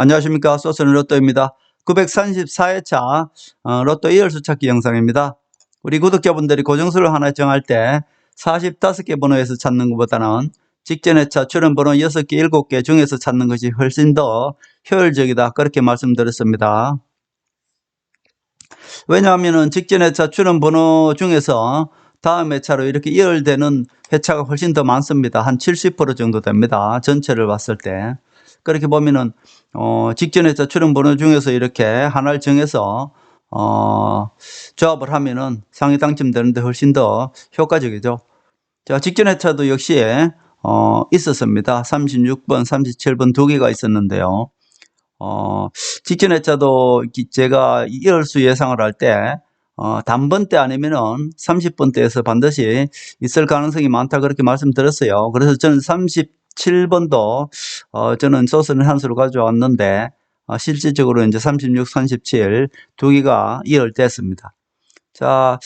안녕하십니까. 소스는 로또입니다. 934회차 어, 로또 2열수 찾기 영상입니다. 우리 구독자분들이 고정수를 하나 정할 때 45개 번호에서 찾는 것보다는 직전 회차 출연 번호 6개, 7개 중에서 찾는 것이 훨씬 더 효율적이다. 그렇게 말씀드렸습니다. 왜냐하면 직전 회차 출연 번호 중에서 다음 회차로 이렇게 이열되는 회차가 훨씬 더 많습니다. 한 70% 정도 됩니다. 전체를 봤을 때. 그렇게 보면은 어, 직전 회차 출연 번호 중에서 이렇게 하나를 정해서 어, 조합을 하면은 상위 당첨되는데 훨씬 더 효과적이죠. 자, 직전 회차도 역시 어, 있었습니다. 36번, 37번 두 개가 있었는데요. 어, 직전 회차도 기- 제가 이열수 예상을 할 때, 어, 단번 때 아니면은 30번 때에서 반드시 있을 가능성이 많다 그렇게 말씀드렸어요. 그래서 저는 37번도, 어, 저는 소스는 한 수를 가져왔는데, 어, 실질적으로 이제 36, 37 두 개가 이열 됐습니다. 자,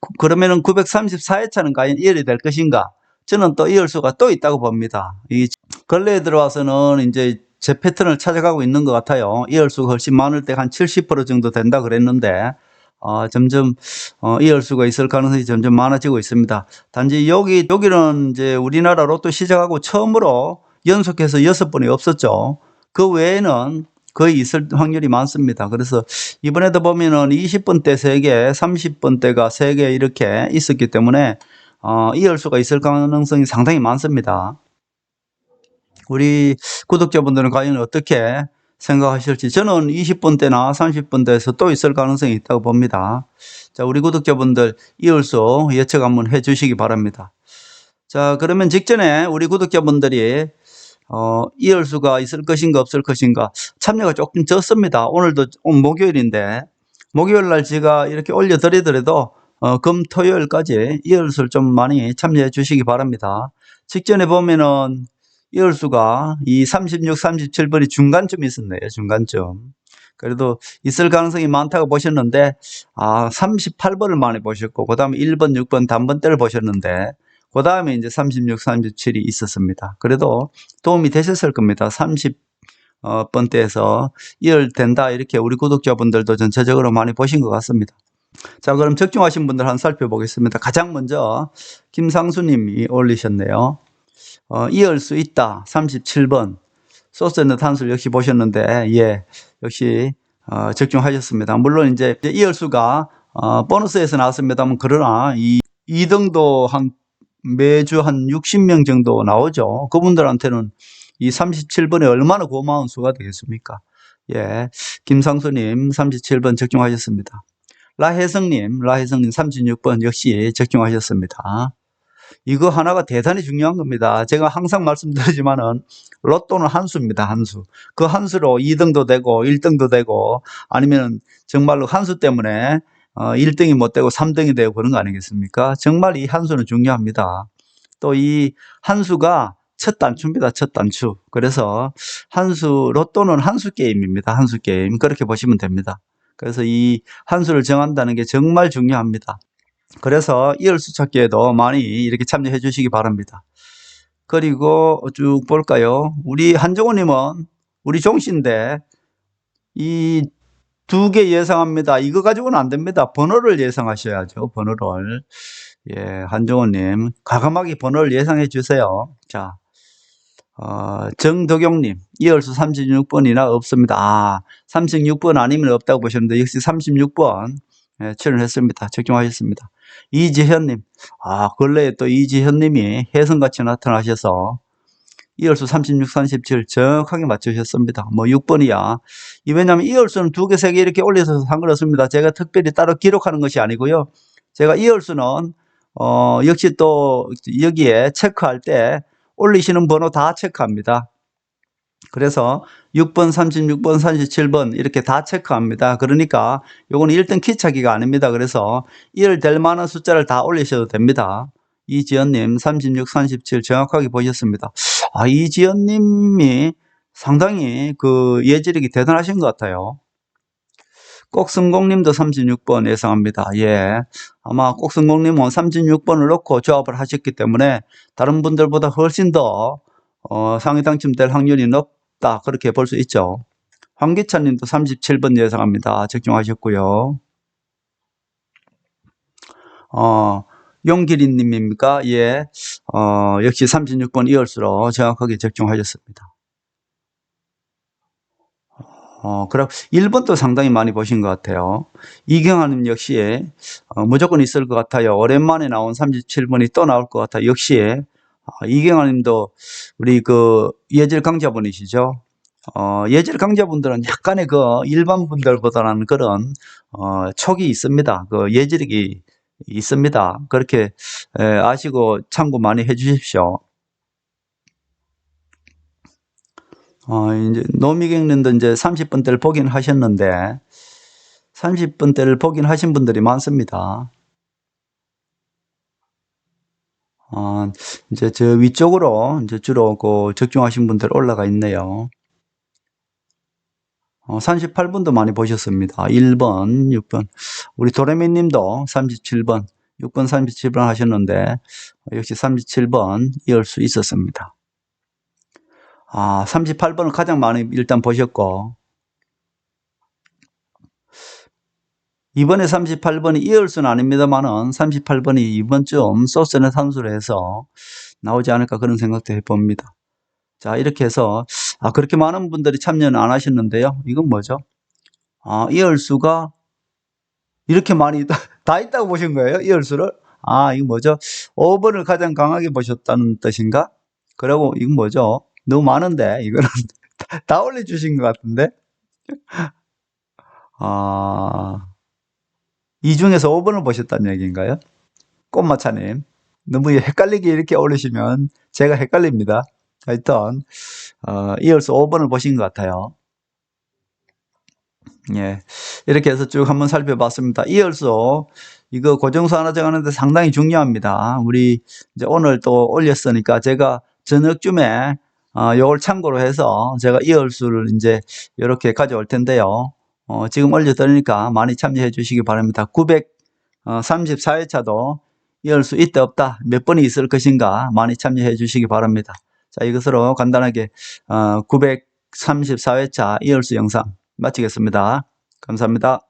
그- 그러면은 934회차는 과연 이열이 될 것인가? 저는 또 이열 수가 또 있다고 봅니다. 이 근래에 들어와서는 이제 제 패턴을 찾아가고 있는 것 같아요. 이열 수가 훨씬 많을 때 한 70% 정도 된다 그랬는데, 어, 점점, 어, 이열수가 있을 가능성이 점점 많아지고 있습니다. 단지 여기, 여기는 이제 우리나라 로또 시작하고 처음으로 연속해서 여섯 번이 없었죠. 그 외에는 거의 있을 확률이 많습니다. 그래서 이번에도 보면은 20번 때 3개, 30번 때가 3개 이렇게 있었기 때문에, 어, 이열수가 있을 가능성이 상당히 많습니다. 우리 구독자분들은 과연 어떻게 생각하실지 저는 20번 때나 30번 대에서 또 있을 가능성이 있다고 봅니다. 자, 우리 구독자분들 이을수 예측 한번 해 주시기 바랍니다. 자, 그러면 직전에 우리 구독자분들이 어, 이을수가 있을 것인가 없을 것인가 참여가 조금 적습니다. 오늘도 오늘 목요일인데 목요일 날 제가 이렇게 올려드리더라도 어, 금, 토요일까지 이을수를 좀 많이 참여해 주시기 바랍니다. 직전에 보면은 이열수가 이 36, 37번이 중간쯤 있었네요. 중간쯤. 그래도 있을 가능성이 많다고 보셨는데 아 38번을 많이 보셨고 그 다음에 1번, 6번 단번대를 보셨는데 그 다음에 이제 36, 37이 있었습니다. 그래도 도움이 되셨을 겁니다. 30 번 대에서 이열된다 이렇게 우리 구독자분들도 전체적으로 많이 보신 것 같습니다. 자 그럼 적중하신 분들 한번 살펴보겠습니다. 가장 먼저 김상수님이 올리셨네요. 어, 이을 수 있다. 37번. 소스는 탄술 역시 보셨는데, 예, 역시, 어, 적중하셨습니다. 물론 이제 이을 수가, 어, 보너스에서 나왔습니다만, 그러나 이 2등도 한, 매주 한 60명 정도 나오죠. 그분들한테는 이 37번이 얼마나 고마운 수가 되겠습니까? 예, 김상수님 37번 적중하셨습니다. 라혜성님, 라혜성님 36번 역시 적중하셨습니다. 이거 하나가 대단히 중요한 겁니다. 제가 항상 말씀드리지만은 로또는 한 수입니다. 한 수. 그 한 수로 2등도 되고 1등도 되고 아니면 정말로 한 수 때문에 어 1등이 못 되고 3등이 되고 그런 거 아니겠습니까? 정말 이 한 수는 중요합니다. 또 이 한 수가 첫 단추입니다. 첫 단추. 그래서 한수 로또는 한수 게임입니다. 한수 게임. 그렇게 보시면 됩니다. 그래서 이 한 수를 정한다는 게 정말 중요합니다. 그래서 이열수 찾기에도 많이 이렇게 참여해 주시기 바랍니다. 그리고 쭉 볼까요? 우리 한정호님은 우리 종씨인데 이 두 개 예상합니다. 이거 가지고는 안 됩니다. 번호를 예상하셔야죠. 번호를. 예, 한정호님 과감하게 번호를 예상해 주세요. 자, 어, 정덕용님 이열수 36번이나 없습니다. 아, 36번 아니면 없다고 보셨는데 역시 36번 예, 출연했습니다. 적중하셨습니다. 이지현님, 아, 근래에 또 이지현님이 혜성같이 나타나셔서 이열수 36, 37 정확하게 맞추셨습니다. 뭐 6번이야. 이 왜냐하면 이열수는 두 개, 세 개 이렇게 올려서 상관없습니다. 제가 특별히 따로 기록하는 것이 아니고요. 제가 이열수는 어, 역시 또 여기에 체크할 때 올리시는 번호 다 체크합니다. 그래서 6번, 36번, 37번 이렇게 다 체크합니다. 그러니까 요거는 1등 키차기가 아닙니다. 그래서 1 될 만한 숫자를 다 올리셔도 됩니다. 이지연님 36, 37 정확하게 보셨습니다. 아, 이지연님이 상당히 그 예지력이 대단하신 것 같아요. 꼭성공님도 36번 예상합니다. 예. 아마 꼭성공님은 36번을 놓고 조합을 하셨기 때문에 다른 분들보다 훨씬 더 어, 상위 당첨될 확률이 높다. 그렇게 볼 수 있죠. 황기찬님도 37번 예상합니다. 적중하셨고요. 어, 용기리님입니까? 예. 어, 역시 36번 이월수로 정확하게 적중하셨습니다. 어, 그럼 1번도 상당히 많이 보신 것 같아요. 이경아님 역시 어, 무조건 있을 것 같아요. 오랜만에 나온 37번이 또 나올 것 같아요. 역시 어, 이경아님도 우리 그 예질 강자분이시죠. 어, 예질 강자분들은 약간의 그 일반 분들보다는 그런 어, 촉이 있습니다. 그 예질이 있습니다. 그렇게 에, 아시고 참고 많이 해주십시오. 어, 이제 노미경님도 이제 30분 대를 보긴 하셨는데 30분 대를 보긴 하신 분들이 많습니다. 어, 이제 저 위쪽으로 이제 주로 그 적중하신 분들 올라가 있네요. 어, 38분도 많이 보셨습니다. 1번, 6번. 우리 도레미 님도 37번, 6번 37번 하셨는데, 역시 37번 이을 수 있었습니다. 아, 38번을 가장 많이 일단 보셨고, 이번에 38번이 이을 수는 아닙니다만은 38번이 이번쯤 소스는 산수로 해서 나오지 않을까 그런 생각도 해봅니다. 자, 이렇게 해서, 아, 그렇게 많은 분들이 참여는 안 하셨는데요. 이건 뭐죠? 아, 이열수가 이렇게 많이 다, 다 있다고 보신 거예요? 이열수를? 아, 이건 뭐죠? 5번을 가장 강하게 보셨다는 뜻인가? 그리고 이건 뭐죠? 너무 많은데, 이거는 다, 다 올려주신 것 같은데? 아, 이 중에서 5번을 보셨다는 얘기인가요? 꽃마차님. 너무 헷갈리게 이렇게 올리시면 제가 헷갈립니다. 하여튼, 어, 이어서 5번을 보신 것 같아요. 예. 이렇게 해서 쭉 한번 살펴봤습니다. 이어서 이거 고정수 하나 정하는데 상당히 중요합니다. 우리 이제 오늘 또 올렸으니까 제가 저녁쯤에 어, 요걸 참고로 해서 제가 이열수를 이제 이렇게 가져올 텐데요. 어, 지금 올려드리니까 많이 참여해 주시기 바랍니다. 934회차도 이열수 있다 없다 몇 번이 있을 것인가 많이 참여해 주시기 바랍니다. 자, 이것으로 간단하게 어, 934회차 이열수 영상 마치겠습니다. 감사합니다.